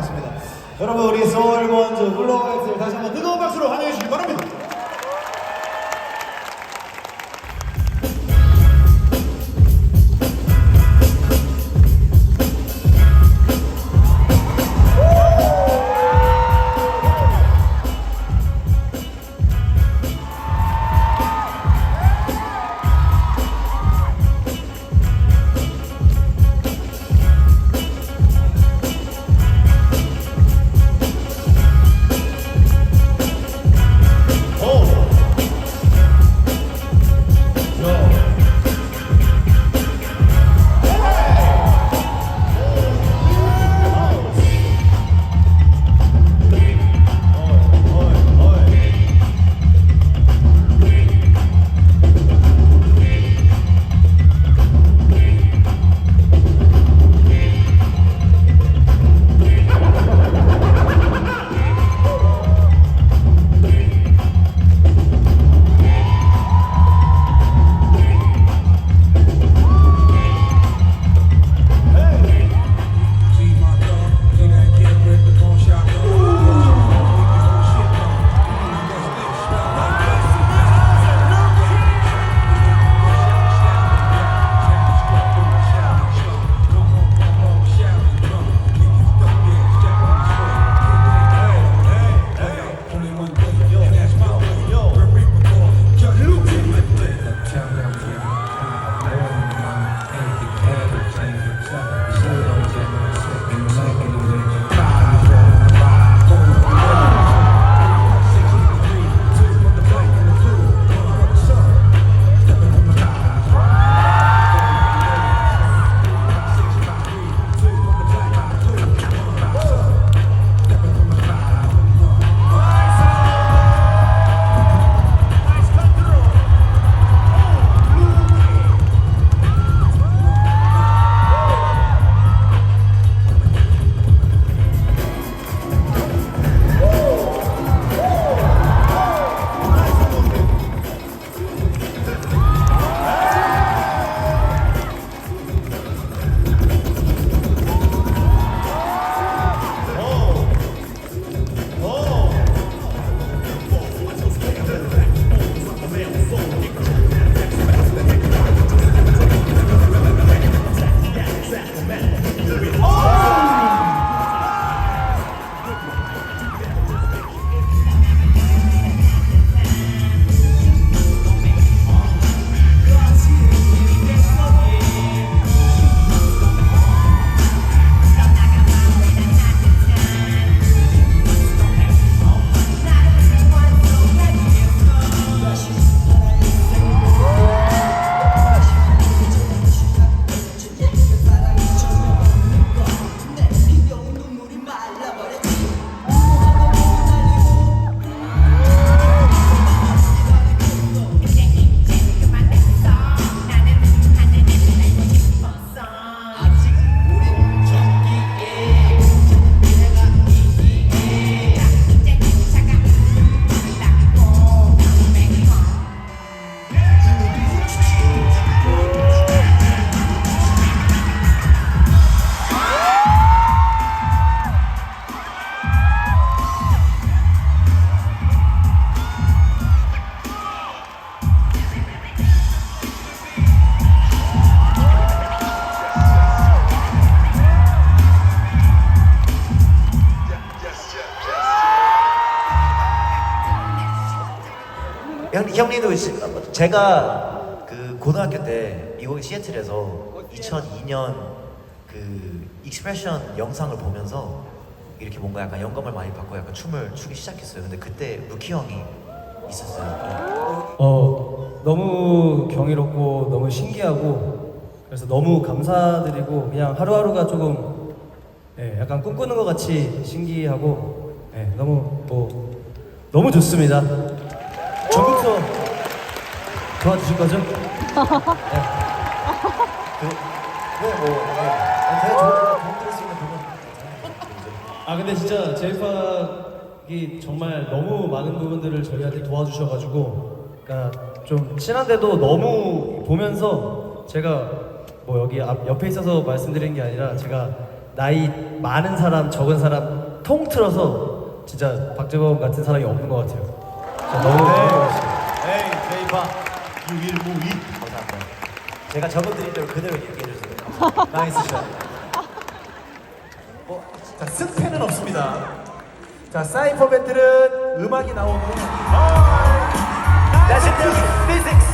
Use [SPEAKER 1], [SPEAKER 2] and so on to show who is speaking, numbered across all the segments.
[SPEAKER 1] 반갑습니다. 여러분 우리 소울먼즈 블로우엑스를 다시 한번 뜨거운 박수로 환영해 주시기 바랍니다.
[SPEAKER 2] 형, 형님도 시- 제가 그 고등학교 때 미국의 시애틀에서 2002년 그 익스프레션 영상을 보면서 이렇게 뭔가 약간 영감을 많이 받고 약간 춤을 추기 시작했어요. 근데 그때 루키 형이 있었어요.
[SPEAKER 3] 어 너무 경이롭고 너무 신기하고 그래서 너무 감사드리고 그냥 하루하루가 조금 예, 약간 꿈꾸는 것 같이 신기하고 예, 너무 뭐 너무 좋습니다. 전국 투어 도와주실 거죠?
[SPEAKER 2] 그, 네, 뭐, 네. 제가 좋은 드릴 수 있는 부분.
[SPEAKER 3] 아 근데 진짜 제이팍이 정말 너무 많은 부분들을 저희한테 도와주셔가지고 그러니까 좀 친한데도 너무 보면서 제가 뭐 여기 앞 옆에 있어서 말씀드린 게 아니라 제가 나이 많은 사람 적은 사람 통틀어서 진짜 박재범 같은 사람이 없는 것 같아요. 저 너무 부러웠어요.
[SPEAKER 1] 에이 제이파 유일무이
[SPEAKER 4] 감사합니다. 제가 적어드린 대로 그대로 얘기해 주세요.
[SPEAKER 1] 나이스 샷. 어, 자 승패는 없습니다. 자 사이퍼 배틀은 음악이
[SPEAKER 4] That's it, physics. Sexy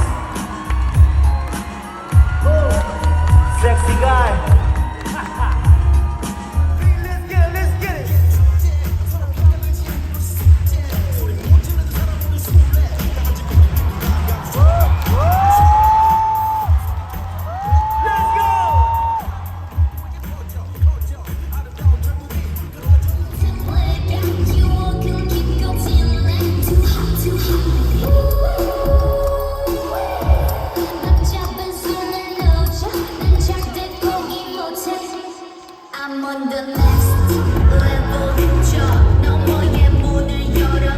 [SPEAKER 5] Лебо, що на
[SPEAKER 3] моєму не йора